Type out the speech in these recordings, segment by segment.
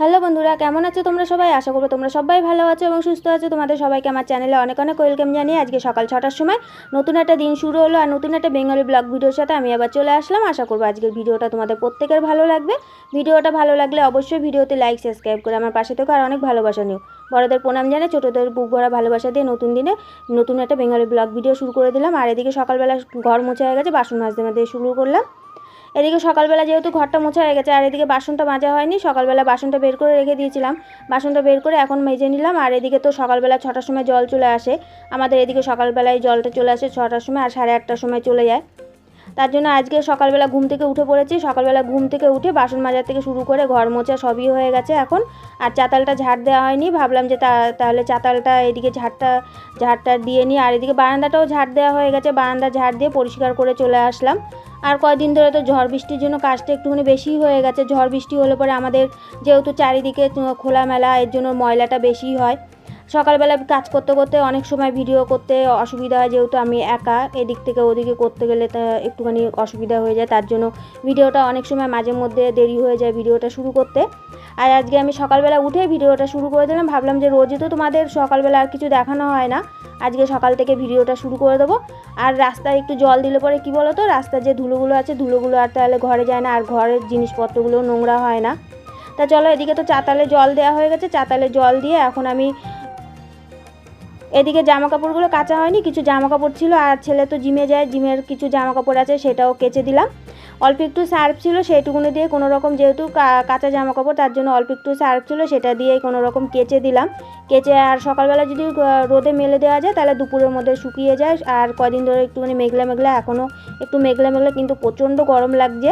Hello বন্ধুরা, কেমন আছো তোমরা সবাই? আশা করব তোমরা সবাই ভালো আছো এবং সুস্থ আছো। তোমাদের সবাইকে আমার চ্যানেলে অনেক অনেক ওয়েলকাম জানিয়ে আজকে সকাল ছটার সময় নতুন একটা দিন শুরু হলো আর নতুন একটা বেঙ্গলি ব্লগ ভিডিওর সাথে আমি আবার চলে আসলাম। আশা করব আজকের ভিডিওটা তোমাদের প্রত্যেকের ভালো লাগবে। ভিডিওটা ভালো লাগলে অবশ্যই ভিডিওতে লাইক সাবস্ক্রাইব করে আমার পাশে থেকে আর অনেক ভালোবাসা নিও। বড়দের প্রণাম জানাই ছোটোদের বুক ভরা ভালোবাসা দিয়ে নতুন দিনে নতুন একটা বেঙ্গলি ব্লগ ভিডিও শুরু করে দিলাম। আর এদিকে সকালবেলা ঘর মোছা হয়ে গেছে, বাসন মাজতে মাজতে শুরু করলাম। এদিকে সকালবেলা যেহেতু ঘরটা মোছা হয়ে গেছে, আর এদিকে বাসনটা মাজা হয়নি, সকালবেলা বাসনটা বের করে রেখে দিয়েছিলাম। বাসনটা বের করে এখন মেজে নিলাম, আর এদিকে তো সকালবেলা ছটার সময় জল চলে আসে। আমাদের এদিকে সকালবেলায় জলটা চলে আসে ছটার সময়, আর সাড়ে আটটার সময় চলে যায়। তার জন্য আজকে সকালবেলা ঘুম থেকে উঠে পড়েছি। সকালবেলা ঘুম থেকে উঠে বাসন মাজার থেকে শুরু করে ঘর মোছা সবই হয়ে গেছে এখন। আর চাতালটা ঝাড় দেওয়া হয়নি, ভাবলাম যে তাহলে চাতালটা এদিকে ঝাড়টা ঝাড়টা দিয়ে নিই। আর এদিকে বারান্দাটাও ঝাড় দেওয়া হয়ে গেছে। বারান্দা ঝাড় দিয়ে পরিষ্কার করে চলে আসলাম। আর কয়দিন ধরে তো ঝড় বৃষ্টির জন্য কাজটা একটুখানি বেশি হয়ে গেছে। ঝড় বৃষ্টি হলে পরে আমাদের যেহেতু চারিদিকে খোলামেলা, এর জন্য ময়লাটা বেশি হয়। সকালবেলা কাজ করতে করতে অনেক সময় ভিডিও করতে অসুবিধা হয়, যেহেতু আমি একা, এদিক থেকে ওদিকে করতে গেলে তা একটুখানি অসুবিধা হয়ে যায়। তার জন্য ভিডিওটা অনেক সময় মাঝে মধ্যে দেরি হয়ে যায় ভিডিওটা শুরু করতে। আর আজকে আমি সকালবেলা উঠে ভিডিওটা শুরু করে দিলাম। ভাবলাম যে রোজই তো তোমাদের সকালবেলা আর কিছু দেখানো হয় না। আজকে সকাল থেকে ভিডিওটা শুরু করে দেবো। আর রাস্তায় একটু জল দিলে পরে কী বলো তো রাস্তার যে ধুলোগুলো আছে, ধুলোগুলো আর তাহলে ঘরে যায় না। আর ঘরের জিনিসপত্রগুলো নোংরা হয় না। তা চলো এদিকে তো চাতালে জল দেওয়া হয়ে গেছে। চাতালে জল দিয়ে এখন আমি এদিকে জামা কাপড়গুলো কাচা হয়নি, কিছু জামা কাপড় ছিল, আর ছেলে তো জিমে যায়, জিমের কিছু জামা কাপড় আছে, সেটাও কেচে দিলাম। অল্প একটু সার্ফ ছিল সেইটুকুনি দিয়ে কোনো রকম যেহেতু কাঁচা জামা কাপড় তার জন্য অল্প একটু সার্ফ ছিল, সেটা দিয়ে কোনো রকম কেচে দিলাম। কেচে আর সকালবেলা যদি রোদে মেলে দেওয়া যায়, তাহলে দুপুরের মধ্যে শুকিয়ে যায়, আর কদিন ধরে একটুখানি মেঘলা মেঘলা এখনও একটু মেঘলা মেঘলা, কিন্তু প্রচণ্ড গরম লাগছে।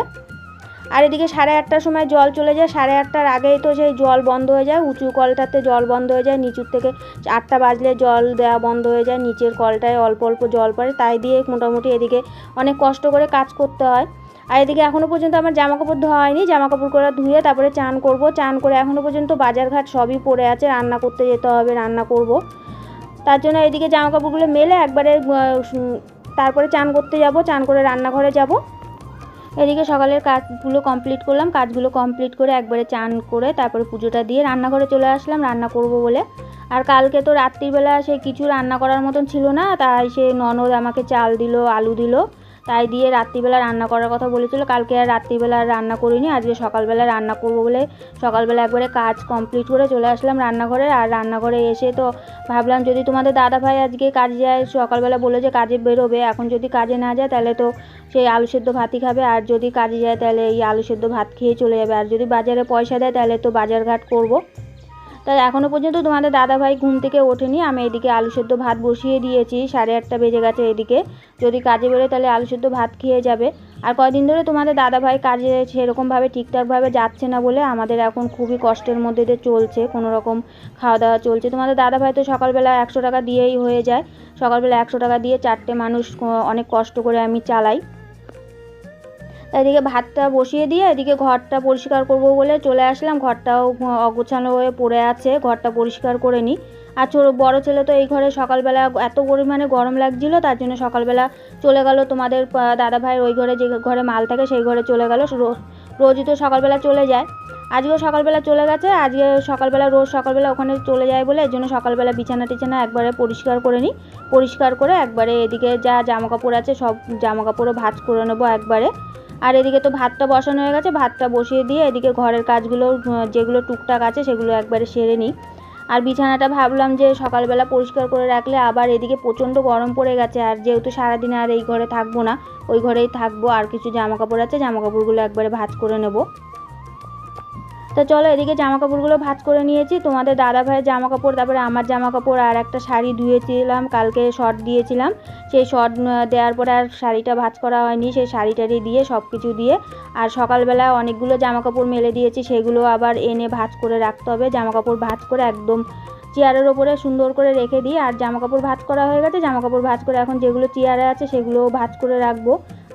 আর এদিকে সাড়ে আটটার সময় জল চলে যায়, সাড়ে আটটার আগেই তো সেই জল বন্ধ হয়ে যায়, উঁচু কলটাতে জল বন্ধ হয়ে যায়, নিচুর থেকে আটটা বাজলে জল দেওয়া বন্ধ হয়ে যায়, নিচের কলটায় অল্প অল্প জল পড়ে, তাই দিয়ে মোটামুটি এদিকে অনেক কষ্ট করে কাজ করতে হয়। আর এদিকে এখনও পর্যন্ত আমার জামা কাপড় ধোয়া হয়নি জামা কাপড় করা ধুয়ে তারপরে চান করব, চান করে এখনও পর্যন্ত বাজারঘাট সবই পড়ে আছে, রান্না করতে যেতে হবে, রান্না করব। তার জন্য এদিকে জামা কাপড়গুলো মেলে একবারে তারপরে চান করতে যাব, চান করে রান্নাঘরে যাব। এদিকে সকালের কাজগুলো কমপ্লিট করলাম, কাজগুলো কমপ্লিট করে একবারে চান করে তারপরে পুজোটা দিয়ে রান্নাঘরে চলে আসলাম, রান্না করব বলে। আর কালকে তো রাত্রিবেলা সে কিছু রান্না করার মতন ছিল না, তাই সে ননদ আমাকে চাল দিল, আলু দিল। তাই দিয়ে রাত্রিবেলা রান্না করার কথা বলেছিল। কালকে আর রাত্রিবেলা আর রান্না করিনি, আজকে সকালবেলা রান্না করব বলে সকালবেলা একবারে কাজ কমপ্লিট করে চলে আসলাম রান্নাঘরে। আর রান্নাঘরে এসে তো ভাবলাম, যদি তোমাদের দাদা ভাই আজকে কাজে যায়, সকালবেলা বলে যে কাজে বেরোবে, এখন যদি কাজে না যায় তাহলে তো সেই আলু সেদ্ধ ভাতই খাবে। আর যদি কাজে যায় তাহলে এই আলু সেদ্ধ ভাত খেয়ে চলে যাবে। আর যদি বাজারে পয়সা দেয় তাহলে তো বাজারঘাট করব। তাই এখনও পর্যন্ত তোমাদের দাদাভাই ঘুম থেকে ওঠেনি। আমি এদিকে আলু সেদ্ধ ভাত বসিয়ে দিয়েছি, সাড়ে আটটা বেজে গেছে এদিকে। যদি কাজে বেরোয় তাহলে আলু সেদ্ধ ভাত খেয়ে যাবে। আর কয়দিন ধরে তোমাদের দাদাভাই কাজে সেরকমভাবে ঠিকঠাকভাবে যাচ্ছে না বলে আমাদের এখন খুবই কষ্টের মধ্যে দিয়ে চলছে কোনো রকম খাওয়া দাওয়া চলছে। তোমাদের দাদাভাই তো সকালবেলা একশো টাকা দিয়েই হয়ে যায়। সকালবেলা একশো টাকা দিয়ে চারটে মানুষ অনেক কষ্ট করে আমি চালাই। এদিকে ভাতটা বসিয়ে দিয়ে এদিকে ঘরটা পরিষ্কার করব বলে চলে আসলাম। ঘরটাও অগোছানো হয়ে পড়ে আছে। ঘরটা পরিষ্কার করে নিই। আর ছোটো, বড়ো ছেলে তো এই ঘরে সকালবেলা এত পরিমাণে গরম লাগছিল, তার জন্য সকালবেলা চলে গেল তোমাদের দাদা ভাইয়ের ওই ঘরে যে ঘরে মাল থাকে সেই ঘরে চলে গেল। রোজই তো সকালবেলা চলে যায়। আজকেও সকালবেলা চলে গেছে। আজকে সকালবেলা, রোজ সকালবেলা ওখানে চলে যায় বলে এর জন্য সকালবেলা বিছানা টিছানা একবারে পরিষ্কার করে নিই। পরিষ্কার করে একবারে এদিকে যা জামা কাপড় আছে সব জামা কাপড়ও ভাজ করে নেব একবারে। আর এদিকে তো ভাতটা বসানো হয়ে গেছে, ভাতটা বসিয়ে দিয়ে এদিকে ঘরের কাজগুলো যেগুলো টুকটাক আছে সেগুলো একবারে সেরে নিই। আর বিছানাটা ভাবলাম যে সকালবেলা পরিষ্কার করে রাখলে আবার এদিকে প্রচণ্ড গরম পড়ে গেছে, আর যেহেতু সারাদিন আর এই ঘরে থাকব না, ওই ঘরেই থাকব, আর কিছু জামা কাপড় আছে জামা কাপড়গুলো একবারে ভাজ করে নেব। তো চলো এদিকে জামা কাপড়গুলো ভাজ করে নিয়েছি। তোমাদের দাদা ভাইয়ের জামা কাপড় তারপরে আমার জামা কাপড় আর একটা শাড়ি ধুয়েছিলাম, কালকে শর্ট দিয়েছিলাম। সেই শর্ট দেওয়ার পরে আর শাড়িটা ভাজ করা হয়নি, সেই শাড়ি টাড়ি দিয়ে সব কিছু দিয়ে। আর সকালবেলা অনেকগুলো জামা কাপড় মেলে দিয়েছি, সেগুলো আবার এনে ভাজ করে রাখতে হবে। জামা কাপড় ভাজ করে একদম চেয়ারের ওপরে সুন্দর করে রেখে দিই। আর জামা কাপড় ভাজ করা হয়ে গেছে জামা কাপড় ভাজ করে এখন যেগুলো চেয়ারে আছে সেগুলোও ভাজ করে রাখব।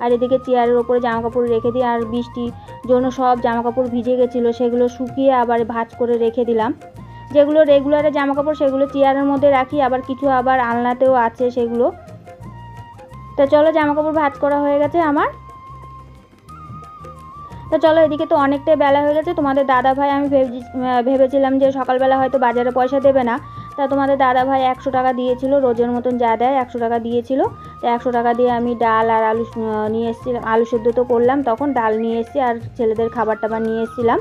আর এদিকে চেয়ারের ওপরে জামা কাপড় রেখে দিই আর বৃষ্টির জন্য সব জামা কাপড় ভিজে গেছিল, সেগুলো শুকিয়ে আবার ভাজ করে রেখে দিলাম। যেগুলো রেগুলারে জামা কাপড় সেগুলো চেয়ারের মধ্যে রাখি, আবার কিছু আবার আলনাতেও আছে সেগুলো। তো চলো জামা কাপড় ভাজ করা হয়ে গেছে আমার। তো চলো এদিকে তো অনেকটাই বেলা হয়ে গেছে, তোমাদের দাদা ভাই আমি ভেবেছি- ভেবেছিলাম যে সকালবেলা হয়তো বাজারে পয়সা দেবে না। তা তোমাদের দাদা ভাই একশো টাকা দিয়েছিল, রোজের মতন যা দেয় একশো টাকা দিয়েছিল। তো একশো টাকা দিয়ে আমি ডাল আর আলু নিয়ে এসেছিলাম। আলু সেদ্ধ তো করলাম, তখন ডাল নিয়ে এসেছি আর ছেলেদের খাবার টাবার নিয়ে এসেছিলাম।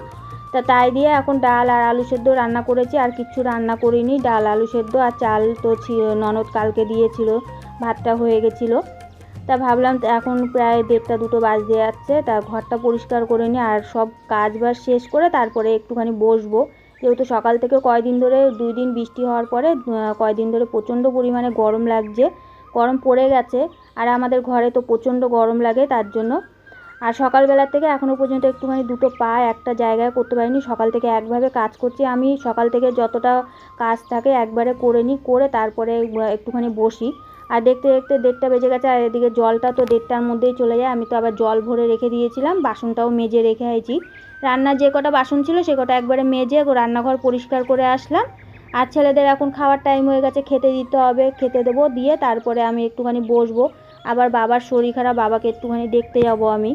তা তাই দিয়ে এখন ডাল আর আলু সেদ্ধ রান্না করেছি, আর কিচ্ছু রান্না করিনি। ডাল, আলু সেদ্ধ আর চাল তো ননদ কালকে দিয়েছিল, ভাতটা হয়ে গেছিল। তা ভাবলাম এখন প্রায় দেড়টা দুটো বাজতে যাচ্ছে, তা ঘরটা পরিষ্কার করে নিই আর সব কাজ বাজ শেষ করে তারপরে একটুখানি বসবো। যেহেতু সকাল থেকে কয়দিন ধরে, দুই দিন বৃষ্টি হওয়ার পরে কয়দিন ধরে প্রচণ্ড পরিমাণে গরম লাগছে। গরম পড়ে গেছে, আর আমাদের ঘরে তো প্রচণ্ড গরম লাগে তার জন্য। আর সকালবেলার থেকে এখনও পর্যন্ত একটুখানি দুটো পা একটা জায়গায় করতে পারিনি। সকাল থেকে একভাবে কাজ করছি আমি। সকাল থেকে যতটা কাজ থাকে একবারে করে নিই, করে তারপরে একটুখানি বসি। আর দেখতে দেখতে দেড়টা বেজে গেছে, আর এদিকে জলটা তো দেড়টার মধ্যেই চলে যায়। আমি তো আবার জল ভরে রেখে দিয়েছিলাম, বাসনটাও মেজে রেখে আইছি। রান্নার যে কটা বাসন ছিল, সে কটা একবারে মেজে রান্নাঘর পরিষ্কার করে আসলাম। আর ছেলেদের এখন খাওয়ার টাইম হয়ে গেছে, খেতে দিতে হবে, খেতে দেবো, দিয়ে তারপরে আমি একটুখানি বসবো। আবার বাবার শরীর খারাপ, বাবাকে একটুখানি দেখতে যাব আমি।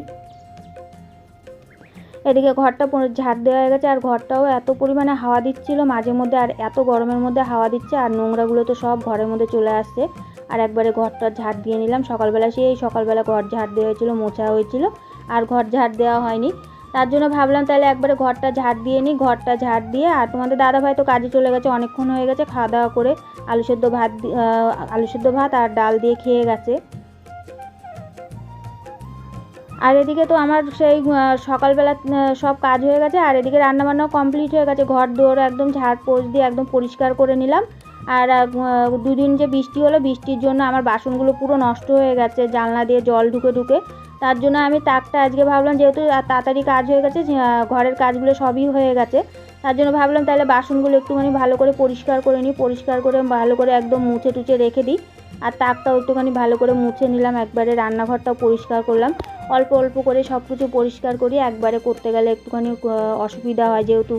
এদিকে ঘরটা পুরো ঝাড় দেওয়া হয়ে গেছে, আর ঘরটাও এত পরিমাণে হাওয়া দিচ্ছিল, মাঝে মধ্যে আর এত গরমের মধ্যে হাওয়া দিচ্ছে, আর নোংরাগুলো তো সব ঘরের মধ্যে চলে আসছে। আর একবারে ঘরটা ঝাড় দিয়ে নিলাম। সকালবেলা সেই সকালবেলা ঘর ঝাড় দেওয়া হয়েছিল, মোছা হয়েছিল, আর ঘর ঝাড় দেওয়া হয়নি। তার জন্য ভাবলাম তাহলে একবারে ঘরটা ঝাড় দিয়ে নিই, ঘরটা ঝাড় দিয়ে, আর তোমাদের দাদা ভাই তো কাজে চলে গেছে, অনেকক্ষণ হয়ে গেছে খাওয়া দাওয়া করে আলু সেদ্ধ ভাত আলু সেদ্ধ ভাত আর ডাল দিয়ে খেয়ে গেছে। আর এদিকে তো আমার সেই সকালবেলা সব কাজ হয়ে গেছে, আর এদিকে রান্নাবান্নাও কমপ্লিট হয়ে গেছে, ঘর দৌড় একদম ঝাড় পোছ দিয়ে একদম পরিষ্কার করে নিলাম। আর দুদিন যে বৃষ্টি হলো, বৃষ্টির জন্য আমার বাসনগুলো পুরো নষ্ট হয়ে গেছে, জানলা দিয়ে জল ঢুকে ঢুকে। তার জন্য আমি তাকটা আজকে ভাবলাম যেহেতু তাড়াতাড়ি কাজ হয়ে গেছে ঘরের কাজগুলো সবই হয়ে গেছে, তার জন্য ভাবলাম তাহলে বাসনগুলো একটুখানি ভালো করে পরিষ্কার করে নিই, পরিষ্কার করে ভালো করে একদম মুছে টুচে রেখে দিই, আর তাকটাও একটুখানি ভালো করে মুছে নিলাম, একবারে রান্নাঘরটাও পরিষ্কার করলাম, অল্প অল্প করে সব কিছু পরিষ্কার করি, একবারে করতে গেলে একটুখানি অসুবিধা হয় যেহেতু।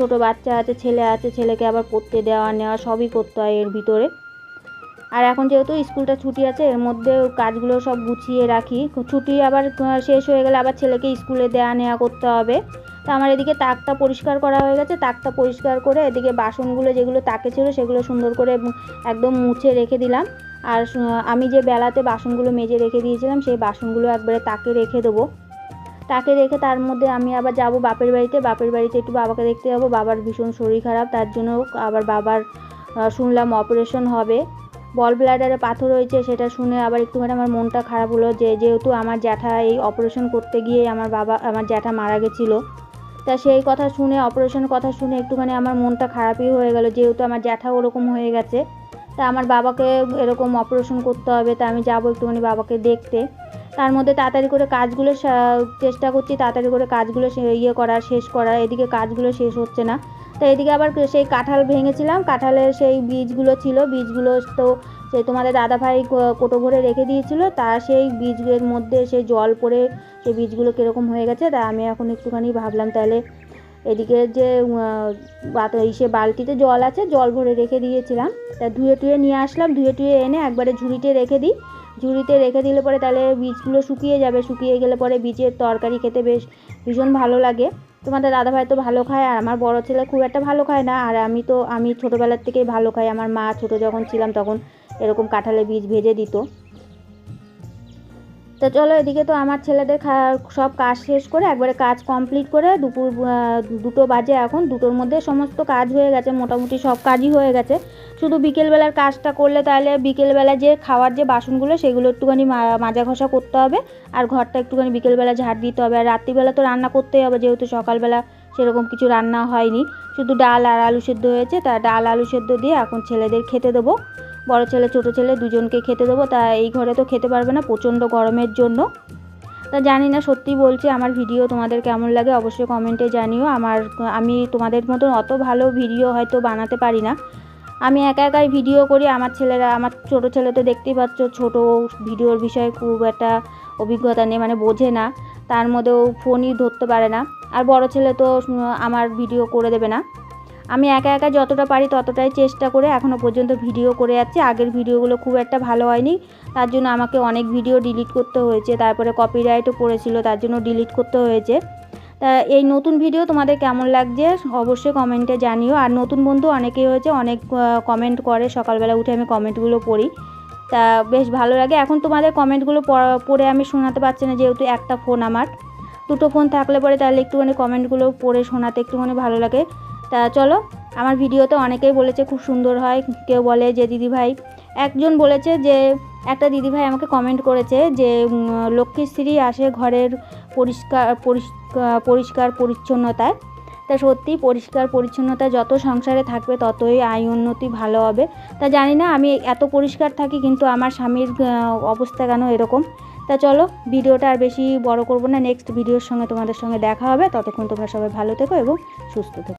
ছোট বাচ্চা আছে, ছেলে আছে, ছেলেকে আবার পড়তে দেওয়া, নেওয়া সবই করতে হয় এর ভিতরে। আর এখন যেহেতু স্কুলটা ছুটি আছে, এর মধ্যে কাজগুলো সব গুছিয়ে রাখি। ছুটি আবার শেষ হয়ে গেলে আবার ছেলেকে স্কুলে দেওয়া নেওয়া করতে হবে। তো আমার এদিকে তাকটা পরিষ্কার করা হয়ে গেছে। তাকটা পরিষ্কার করে এদিকে বাসনগুলো যেগুলো তাকে ছিল সেগুলো সুন্দর করে একদম মুছে রেখে দিলাম। আর আমি যে বেলাতে বাসনগুলো মেজে রেখে দিয়েছিলাম, সেই বাসনগুলো একবারে তাকে রেখে দেবো। তাকে রেখে তার মধ্যে আমি আবার যাব বাপের বাড়িতে। বাপের বাড়িতে একটু বাবাকে দেখতে যাব। বাবার ভীষণ শরীর খারাপ, তার জন্য আবার বাবার শুনলাম অপারেশন হবে। বল ব্লাডারে পাথর হয়েছে সেটা শুনে আবার একটুখানি আমার মনটা খারাপ হলো যে, যেহেতু আমার জ্যাঠা এই অপারেশন করতে গিয়ে আমার বাবা, আমার জ্যাঠা মারা গেছিল। তা সেই কথা শুনে অপারেশনের কথা শুনে একটুখানি আমার মনটা খারাপই হয়ে গেল, যেহেতু আমার জ্যাঠা ওরকম হয়ে গেছে। তা আমার বাবাকে এরকম অপারেশন করতে হবে, তা আমি যাব একটুখানি বাবাকে দেখতে। তার মধ্যে তাড়াতাড়ি করে কাজগুলো চেষ্টা করছি, তাড়াতাড়ি করে কাজগুলো ইয়ে করার শেষ করার এদিকে কাজগুলো শেষ হচ্ছে না। তো এদিকে আবার সেই কাঁঠাল ভেঙেছিলাম, কাঁঠালের সেই বীজগুলো ছিল, বীজগুলো তো সেই তোমাদের দাদাভাই কোটো ভরে রেখে দিয়েছিল, তা সেই বীজের মধ্যে সে জল পড়ে সেই বীজগুলো কীরকম হয়ে গেছে, তা আমি এখন একটুখানি ভাবলাম তাহলে এদিকে যে ইসে বালতিতে জল আছে, জল ভরে রেখে দিয়েছিলাম। তা ধুয়ে টুয়ে নিয়ে আসলাম, ধুয়ে টুয়ে এনে একবারে ঝুড়িতে রেখে দিই। ঝুড়িতে রেখে দিলে পরে তাহলে বীজগুলো শুকিয়ে যাবে। শুকিয়ে গেলে পরে বীজের তরকারি খেতে বেশ ভীষণ ভালো লাগে। তোমাদের দাদাভাই তো ভালো খায়, আর আমার বড় ছেলে খুব একটা ভালো খায় না। আর আমি তো, আমি ছোটোবেলার থেকেই ভালো খাই। আমার মা ছোটো যখন ছিলাম তখন এরকম কাঁঠালের বীজ ভেজে দিত। তো চলো এদিকে তো আমার ছেলেদের সব কাজ শেষ করে একবারে কাজ কমপ্লিট করে দুপুর দুটো বাজে এখন। দুটোর মধ্যে সমস্ত কাজ হয়ে গেছে, মোটামুটি সব কাজই হয়ে গেছে। শুধু বিকেলবেলার কাজটা করলে তাহলে বিকেলবেলা যে খাওয়ার যে বাসনগুলো, সেগুলো একটুখানি মাজা ঘষা করতে হবে। আর ঘরটা একটুখানি বিকেলবেলা ঝাড় দিতে হবে। আর রাত্রিবেলা তো রান্না করতেই হবে, যেহেতু সকালবেলা সেরকম কিছু রান্না হয়নি। শুধু ডাল আর আলু সেদ্ধ হয়েছে, তা ডাল, আলু সেদ্ধ দিয়ে এখন ছেলেদের খেতে দেবো। বড় ছেলে, ছোট ছেলে দুজনকে খেতে দেবো। তা এই ঘরে তো খেতে পারবে না প্রচণ্ড গরমের জন্য। তা জানি না, সত্যি বলছি, আমার ভিডিও তোমাদের কেমন লাগে অবশ্যই কমেন্টে জানিও। আমার, আমি তোমাদের মতন অত ভালো ভিডিও হয়তো বানাতে পারি না। আমি একা একাই ভিডিও করি, আমার ছেলেরা, আমার ছোট ছেলে তো দেখতেই পাচ্ছ, ছোট ভিডিওর বিষয়ে খুব একটা অভিজ্ঞতা নেই মানে বোঝে না। তার মধ্যেও ফোনই ধরতে পারে না। আর বড় ছেলে তো আমার ভিডিও করে দেবে না। আমি একা একা যতটা পারি ততটাই চেষ্টা করে এখনও পর্যন্ত ভিডিও করে যাচ্ছি। আগের ভিডিওগুলো খুব একটা ভালো হয়নি। তার জন্য আমাকে অনেক ভিডিও ডিলিট করতে হয়েছে। তারপরে কপিরাইটও পড়েছিল তার জন্য ডিলিট করতে হয়েছে। তা এই নতুন ভিডিও তোমাদের কেমন লাগছে অবশ্যই কমেন্টে জানিও। আর নতুন বন্ধু অনেকেই হয়েছে, অনেক কমেন্ট করে। সকালবেলা উঠে আমি কমেন্টগুলো পড়ি। তা বেশ ভালো লাগে। এখন তোমাদের কমেন্টগুলো পড়ে আমি শোনাতে পারছি না যেহেতু একটা ফোন আমার। দুটো ফোন থাকলে পরে তাহলে একটুখানি কমেন্টগুলো পড়ে শোনাতে একটুখানি ভালো লাগে। তা চলো, আমার ভিডিওতে অনেকেই বলেছে খুব সুন্দর হয়, কেউ বলে যে দিদিভাই একজন বলেছে যে, একটা দিদিভাই আমাকে কমেন্ট করেছে যে লক্ষ্মীশ্রী আসে ঘরের পরিষ্কার পরিষ্কার পরিচ্ছন্নতায়। তা সত্যি পরিষ্কার পরিচ্ছন্নতা যত সংসারে থাকবে ততই আয় উন্নতি ভালো হবে। তা জানি না, আমি এত পরিষ্কার থাকি কিন্তু আমার স্বামীর অবস্থা কেন এরকম? তা চলো, ভিডিওটা আর বেশি বড় করব না নেক্সট ভিডিওর সঙ্গে তোমাদের সঙ্গে দেখা হবে। ততক্ষণ তোমরা সবাই ভালো থেকো এবং সুস্থ থেকো।